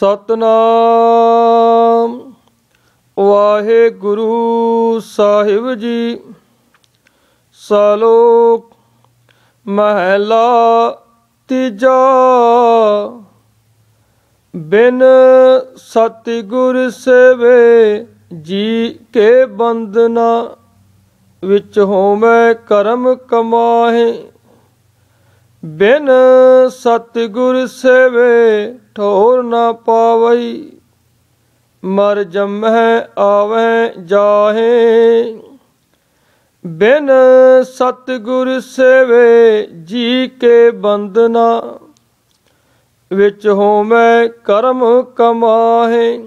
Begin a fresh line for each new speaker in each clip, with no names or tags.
ਸਤਨਾਮ। ਵਾਹਿਗੁਰੂ ਸਾਹਿਬ ਜੀ, ਸਲੋਕ ਮਹਲਾ ਤੀਜਾ। ਬਿਨ ਸਤਿਗੁਰ ਸੇਵੇ ਜੀ ਕੇ ਬੰਦਨਾ ਵਿੱਚ ਹੋਵੇ ਕਰਮ ਕਮਾਹੇ। ਬਿਨ ਸਤਿਗੁਰ ਸੇਵੇ ਠੋਰ ਨਾ ਪਾਵਈ, ਮਰ ਜਮਹਿ ਆਵੈ ਜਾਹੇ। ਬਿਨ ਸਤਿਗੁਰ ਸੇਵੇ ਜੀ ਕੇ ਬੰਦਨਾ ਵਿੱਚ ਹੋਵੇ ਕਰਮ ਕਮਾਹੇ।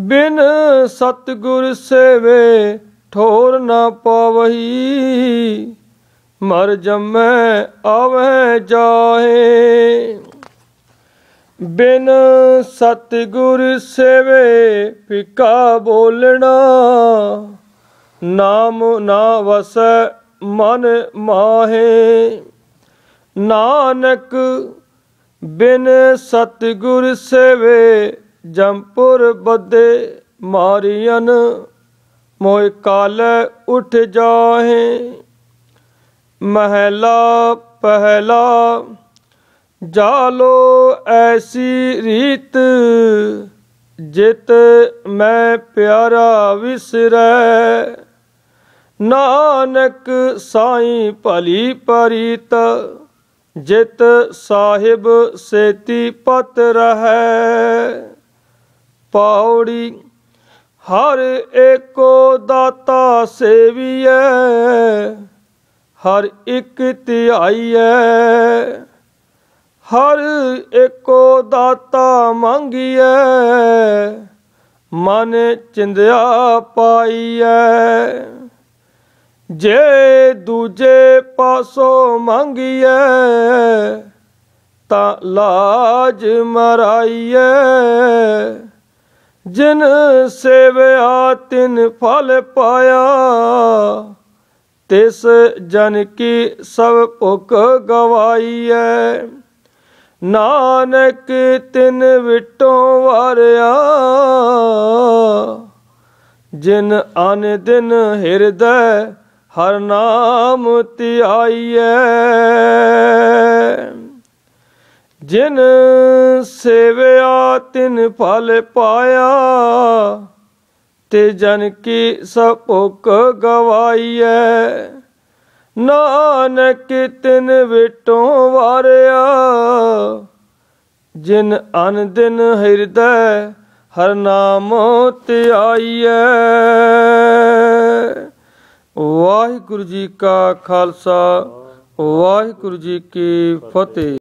ਬਿਨ ਸਤਿਗੁਰ ਸੇਵੇ ਠੋਰ ਨਾ ਪਾਵਹੀ ਮਰ ਜਮੈ, ਆਵੈ ਜਾਹੇ। ਬਿਨ ਸਤਿਗੁਰ ਸੇਵੇ ਫਿਕਾ ਬੋਲਣਾ, ਨਾਮ ਨਾ ਵਸੈ ਮਨ ਮਾਹੇ। ਨਾਨਕ ਬਿਨ ਸਤਿਗੁਰ ਸੇਵੇ ਜੰਪੁਰ ਬੱਦੇ ਮਾਰੀਆਂ ਮੋਇ ਕਾਲ ਉਠ ਜਾਹੇ। ਮਹਿਲਾ ਪਹਿਲਾ ਜਾਲੋ ਐਸੀ ਰੀਤ ਜਿਤ ਮੈਂ ਪਿਆਰਾ ਵਿਸਰੈ। ਨਾਨਕ ਸਾਈਂ ਭਲੀ ਪਰੀਤ, ਜਿਤ ਸਾਹਿਬ ਸੇਤੀ ਪਤ ਰਹੈ। ਪੌੜੀ, ਹਰ ਏਕੋ ਦਾਤਾ ਸੇਵੀਐ। ਹਰ ਇੱਕ ਧਿਆਈਐ, ਹਰ ਏਕੋ ਦਾਤਾ ਮੰਗੀਐ, ਮਨ ਚਿੰਦਿਆ ਪਾਈਐ। ਜੇ ਦੂਜੇ ਪਾਸੋਂ ਮੰਗੀਐ, ਤਾਂ ਲਾਜ ਮਰਾਈਐ। ਜਿਨ ਸੇਵਿਆ, ਤਿਨ ਫਲ ਪਾਇਆ ਤਿਸ ਜਨ ਕੀ ਸਭ ਭੁਖ ਗਵਾਈਐ। ਨਾਨਕ ਤਿਨ ਵਿਟੋਂ ਵਾਰਿਆ, ਜਿਨ ਅਨ ਦਿਨ ਹਿਰਦੈ, ਹਰ ਨਾਮ ਧਿਆਈਐ। ਜਿਨ ਸੇਵਿਆ ਤਿਨ ਫਲ ਪਾਇਆ ਤੇ ਜਨ ਕੀ ਸਪੁਕ ਭੁਖ ਗਵਾਈਐ? ਨਾਨਕ ਤਿਨ ਵਿਟੋਂ ਵਾਰਿਆ, ਜਿਨ ਅਨ ਦਿਨ ਹਿਰਦੈ, ਹਰ ਨਾਮ ਧਿਆਈਐ। ਵਾਹਿਗੁਰੂ ਜੀ ਕਾ ਖਾਲਸਾ, ਵਾਹਿਗੁਰੂ ਜੀ ਕੀ ਫਤਿਹ।